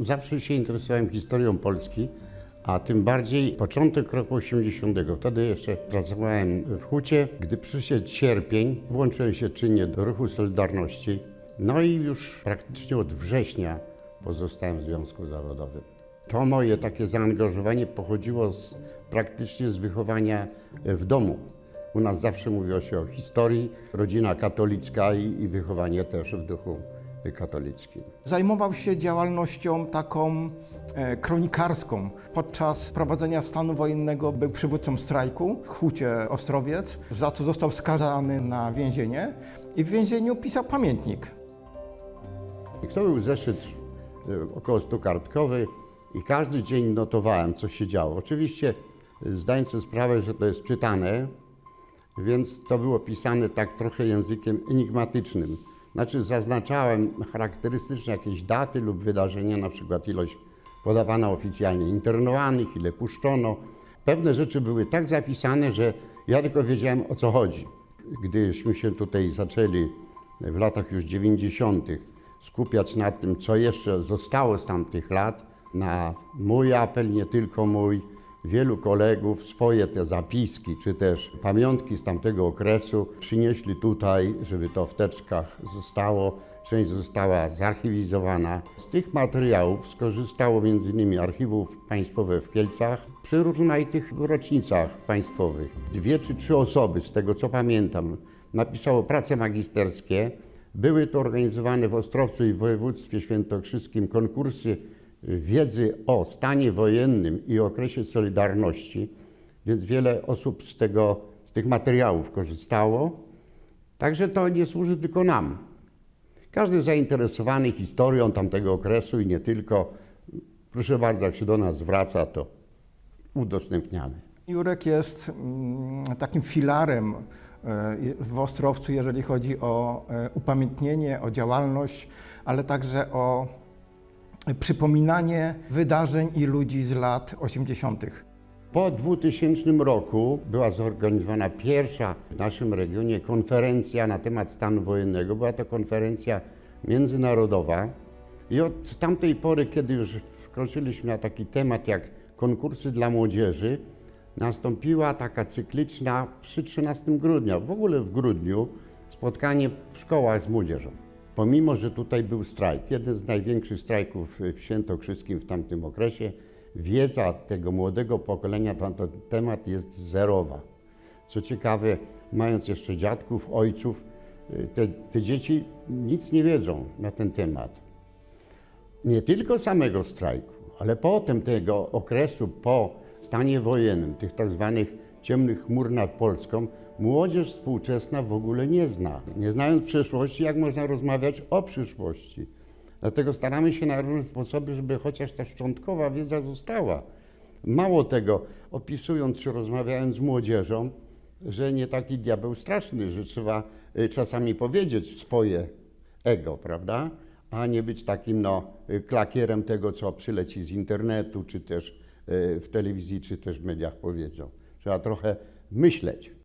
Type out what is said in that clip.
Zawsze się interesowałem historią Polski, a tym bardziej początek roku 80. Wtedy jeszcze pracowałem w Hucie. Gdy przyszedł sierpień, włączyłem się czynnie do ruchu Solidarności. No i już praktycznie od września pozostałem w związku zawodowym. To moje takie zaangażowanie pochodziło z, praktycznie z wychowania w domu. U nas zawsze mówiło się o historii, rodzina katolicka i, i wychowanie też w duchu katolickim. Zajmował się działalnością taką e, kronikarską. Podczas prowadzenia stanu wojennego był przywódcą strajku w Hucie Ostrowiec, za co został skazany na więzienie i w więzieniu pisał pamiętnik. To był zeszyt e, około 100 kartkowy i każdy dzień notowałem, co się działo. Oczywiście e, zdając sobie sprawę, że to jest czytane, więc to było pisane tak trochę językiem enigmatycznym. Znaczy zaznaczałem charakterystyczne jakieś daty lub wydarzenia, na przykład ilość podawana oficjalnie internowanych, ile puszczono. Pewne rzeczy były tak zapisane, że ja tylko wiedziałem o co chodzi. Gdyśmy się tutaj zaczęli w latach już 90. skupiać nad tym, co jeszcze zostało z tamtych lat, na mój apel, nie tylko mój, wielu kolegów swoje te zapiski, czy też pamiątki z tamtego okresu przynieśli tutaj, żeby to w teczkach zostało. Część została zarchiwizowana. Z tych materiałów skorzystało m.in. archiwów państwowe w Kielcach przy rozmaitych rocznicach państwowych. Dwie czy trzy osoby, z tego co pamiętam, napisało prace magisterskie. Były to organizowane w Ostrowcu i w województwie świętokrzyskim konkursy wiedzy o stanie wojennym i okresie Solidarności, więc wiele osób z, tego, z tych materiałów korzystało. Także to nie służy tylko nam. Każdy zainteresowany historią tamtego okresu i nie tylko, proszę bardzo, jak się do nas zwraca, to udostępniamy. Jurek jest mm, takim filarem e, w Ostrowcu, jeżeli chodzi o e, upamiętnienie, o działalność, ale także o przypominanie wydarzeń i ludzi z lat 80. Po 2000 roku była zorganizowana pierwsza w naszym regionie konferencja na temat stanu wojennego. Była to konferencja międzynarodowa i od tamtej pory, kiedy już wkroczyliśmy na taki temat jak konkursy dla młodzieży, nastąpiła taka cykliczna przy 13 grudnia, w ogóle w grudniu, spotkanie w szkołach z młodzieżą. Pomimo, że tutaj był strajk, jeden z największych strajków w Świętokrzyskim w tamtym okresie, wiedza tego młodego pokolenia na ten temat jest zerowa. Co ciekawe, mając jeszcze dziadków, ojców, te, te dzieci nic nie wiedzą na ten temat. Nie tylko samego strajku, ale potem tego okresu po stanie wojennym, tych tak zwanych ciemnych chmur nad Polską, młodzież współczesna w ogóle nie zna. Nie znając przeszłości, jak można rozmawiać o przyszłości? Dlatego staramy się na różne sposoby, żeby chociaż ta szczątkowa wiedza została. Mało tego, opisując czy rozmawiając z młodzieżą, że nie taki diabeł straszny, że trzeba y, czasami powiedzieć swoje ego, prawda? A nie być takim no, y, klakierem tego, co przyleci z internetu, czy też y, w telewizji, czy też w mediach powiedzą. Trzeba trochę myśleć.